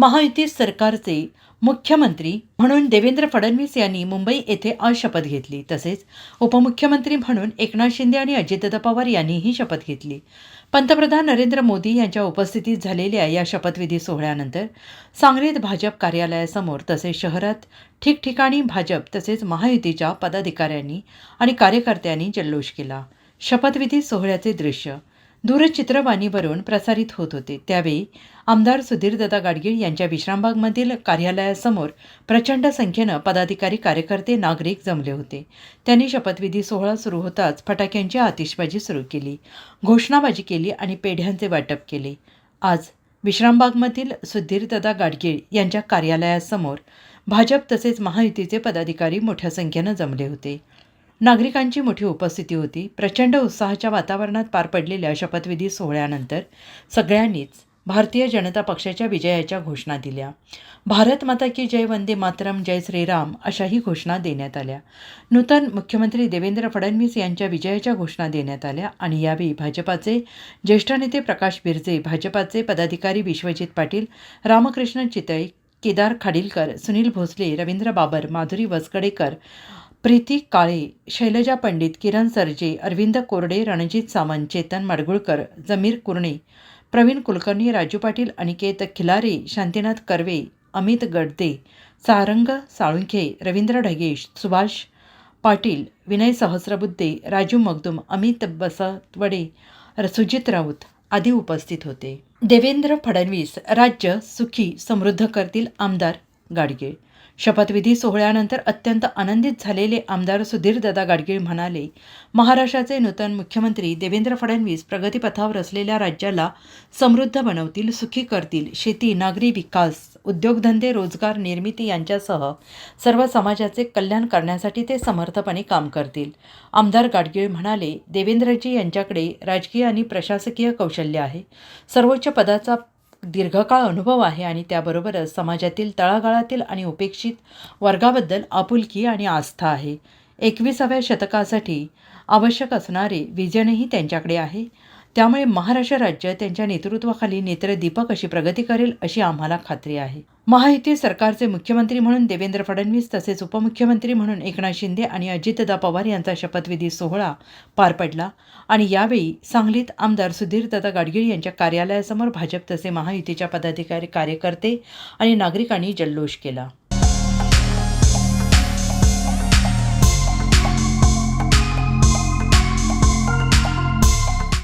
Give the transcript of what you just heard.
महायुती सरकारचे मुख्यमंत्री म्हणून देवेंद्र फडणवीस यांनी मुंबई येथे आज शपथ घेतली. तसेच उपमुख्यमंत्री म्हणून एकनाथ शिंदे आणि अजितदादा पवार यांनीही शपथ घेतली. पंतप्रधान नरेंद्र मोदी यांच्या उपस्थितीत झालेल्या या शपथविधी सोहळ्यानंतर सांगलीत भाजप कार्यालयासमोर तसेच शहरात ठिकठिकाणी भाजप तसेच महायुतीच्या पदाधिकाऱ्यांनी आणि कार्यकर्त्यांनी जल्लोष केला. शपथविधी सोहळ्याचे दृश्य दूरचित्रवाणीवरून प्रसारित होत होते. त्यावेळी आमदार सुधीरदादा गाडगीळ यांच्या विश्रामबागमधील कार्यालयासमोर प्रचंड संख्येनं पदाधिकारी कार्यकर्ते नागरिक जमले होते. त्यांनी शपथविधी सोहळा सुरू होताच फटाक्यांची आतिषबाजी सुरू केली. घोषणाबाजी केली आणि पेढ्यांचे वाटप केले. आज विश्रामबागमधील सुधीरदादा गाडगीळ यांच्या कार्यालयासमोर भाजप तसेच महायुतीचे पदाधिकारी मोठ्या संख्येनं जमले होते. नागरिकांची मोठी उपस्थिती होती. प्रचंड उत्साहाच्या वातावरणात पार पडलेल्या शपथविधी सोहळ्यानंतर सगळ्यांनीच भारतीय जनता पक्षाच्या विजयाच्या घोषणा दिल्या. भारत माता की जय वंदे मातरम जय श्रीराम अशाही घोषणा देण्यात आल्या. नूतन मुख्यमंत्री देवेंद्र फडणवीस यांच्या विजयाच्या घोषणा देण्यात आल्या आणि यावेळी भाजपाचे ज्येष्ठ नेते प्रकाश बिरजे भाजपाचे पदाधिकारी विश्वजित पाटील रामकृष्ण चितळे केदार खाडीलकर सुनील भोसले रवींद्र बाबर माधुरी वसकडेकर प्रीती काळे शैलजा पंडित किरण सरजे अरविंद कोरडे रणजित सामंत चेतन माडगुळकर जमीर कुर्णे प्रवीण कुलकर्णी राजू पाटील अनिकेत खिलारे शांतीनाथ कर्वे अमित गडदे सारंग साळुंखे रवींद्र ढगेश सुभाष पाटील विनय सहस्रबुद्धे राजू मगदुम अमित बसवडे सुजित राऊत आदी उपस्थित होते. देवेंद्र फडणवीस राज्य सुखी समृद्ध करतील आमदार गाडगीळ. शपथविधी सोहळ्यानंतर अत्यंत आनंदित झालेले आमदार सुधीरदादा गाडगीळ म्हणाले महाराष्ट्राचे नूतन मुख्यमंत्री देवेंद्र फडणवीस प्रगतीपथावर असलेल्या राज्याला समृद्ध बनवतील सुखी करतील. शेती नागरी विकास उद्योगधंदे रोजगार निर्मिती यांच्यासह सर्व समाजाचे कल्याण करण्यासाठी ते समर्थपणे काम करतील. आमदार गाडगीळ म्हणाले देवेंद्रजी यांच्याकडे राजकीय आणि प्रशासकीय कौशल्य आहे. सर्वोच्च पदाचा दीर्घकाळ अनुभव आहे आणि त्याबरोबरच समाजातील तळागाळातील आणि उपेक्षित वर्गाबद्दल आपुलकी आणि आस्था आहे. एकविसाव्या शतकासाठी आवश्यक असणारे विजनही त्यांच्याकडे आहे. त्यामुळे महाराष्ट्र राज्य त्यांच्या नेतृत्वाखाली नेत्रदीपक अशी प्रगती करेल अशी आम्हाला खात्री आहे. महायुती सरकारचे मुख्यमंत्री म्हणून देवेंद्र फडणवीस तसेच उपमुख्यमंत्री म्हणून एकनाथ शिंदे आणि अजितदा पवार यांचा शपथविधी सोहळा पार पडला आणि यावेळी सांगलीत आमदार सुधीरदादा गाडगीळ यांच्या कार्यालयासमोर भाजप तसे महायुतीच्या पदाधिकारी कार्यकर्ते आणि नागरिकांनी जल्लोष केला.